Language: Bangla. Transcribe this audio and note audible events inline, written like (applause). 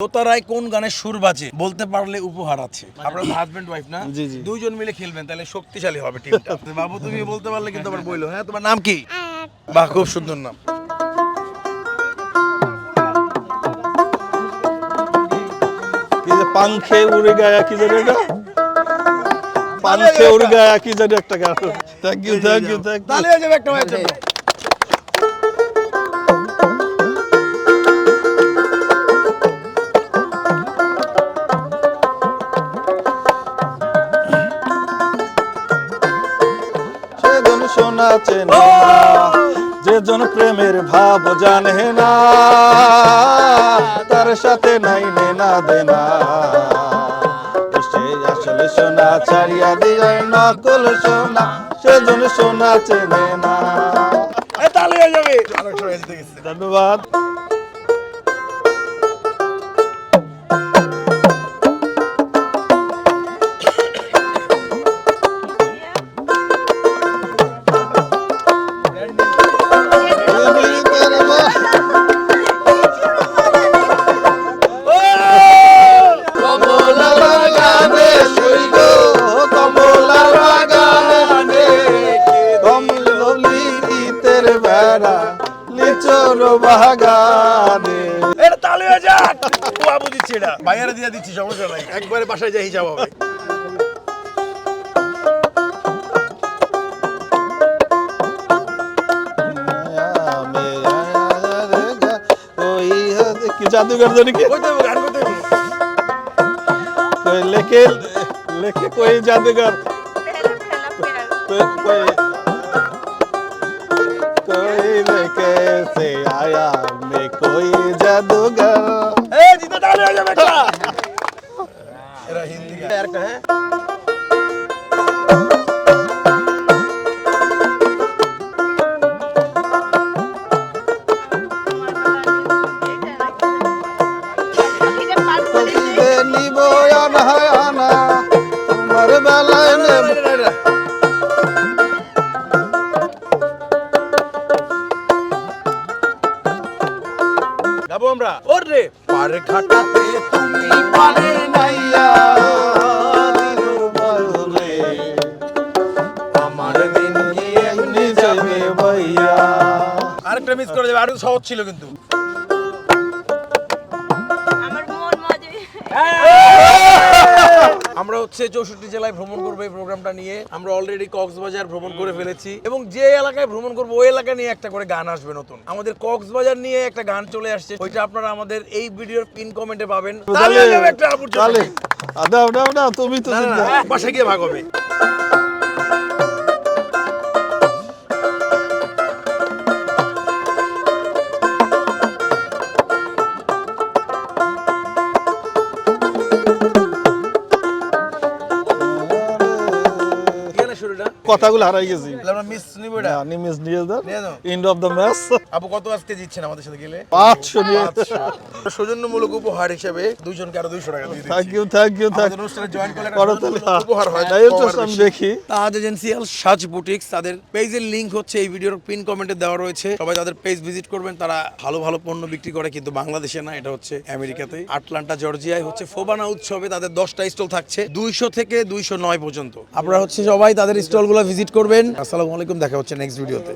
দোতারায় কোন গানের সুর বাজে বলতে পারলে উপহার আছে। আপনার হাজবেন্ড ওয়াইফ না। দুইজন মিলে খেলবেন তাহলে শক্তিশালী হবে টিমটা (laughs) বাবু তুমি বলতে পারলে কিন্তু আবার বইলো হ্যাঁ? তোমার নাম কি? বাহ খুব সুন্দর নাম। কি যে পাংখে উড়ে গায়া কি জানি এটা? (laughs) পাংখে উড়ে গায়া কি জানি একটা গান। Thank you thank you thank তাহলে হয়ে যাবে একটা ম্যাচ শোনা চেনে যেজন প্রেমের ভাব জানে না তার সাথে নাই নেনা দেনা। সে আসলে সোনা ছাড়িয়া দিয়ে নকল সোনা সেজন সোনা চেনে না। ধন্যবাদ। বাগানে এটা হয়ে যাক। বাবু দিচ্ছি এটা। ভাইয়ারা দিয়ে দিচ্ছি সমস্যা নাই। একবারে বাসায় যাই হিসাব হবে। জাদুঘর জানি কি? কই দেবো গান করতে কই লেখে লেখে কই জাদুঘর? কই কই- दुनिया में कोई जादूगर। ए जीते डाले हो जा बेटा। तेरा हिंदी का। यार कहाँ निबो গাবো আমরা। ওরে! রে পার ঘাটাতে তুমি পারে নাইয়া যাবে আরেকটা মিস করে যাবে আরও সহজ ছিল কিন্তু। আমার মন মজে। আমরা হচ্ছে চৌষট্টি জেলায় ভ্রমণ করব এই প্রোগ্রামটা নিয়ে। আমরা অলরেডি কক্সবাজার ভ্রমণ করে ফেলেছি এবং যে এলাকায় ভ্রমণ করব ওই এলাকা নিয়ে একটা করে গান আসবে নতুন। আমাদের কক্সবাজার নিয়ে একটা গান চলে আসছে ওইটা আপনারা আমাদের এই ভিডিওর পিন কমেন্টে পাবেন। একটা আপুর জন্য। তুমি তো বাসায় গিয়ে ভাগ হবে। শুরুটা? কথাগুলো হারাই গেছি। আমরা মিস নিব এটা? না নিমিস নিয়ে দাও এন্ড অফ দ্য ম্যাচ আপু কত আজকে দিচ্ছেন আমাদের সাথে গেলে? পাঁচশো নিয়ে আচ্ছা। সৌজন্যমূলক উপহার হিসেবে দুইজনকে আরও দুইশো টাকা দিয়ে thank you thank you thank আমাদের অনুষ্ঠানে জয়েন করলে একটা করো সৌজন্যমূলক তাহলে উপহার হয় তাই তো আমি দেখি। তাজ এজেন্সিয়াল সাজ বুটিক্স তাদের পেজের লিংক হচ্ছে এই ভিডিওর পিন কমেন্টে দেওয়া রয়েছে। সবাই তাদের পেজ ভিজিট করবেন তারা ভালো ভালো পণ্য বিক্রি করে কিন্তু বাংলাদেশে না এটা হচ্ছে আমেরিকাতে আটলান্টা জর্জিয়ায় হচ্ছে ফোবানা উৎসবে তাদের দশটা স্টল থাকছে দুইশো থেকে দুইশো নয় পর্যন্ত। আপনারা হচ্ছে সবাই তাদের স্টলগুলো ভিজিট করবেন। আসসালামু আলাইকুম দেখা হচ্ছে নেক্সট ভিডিওতে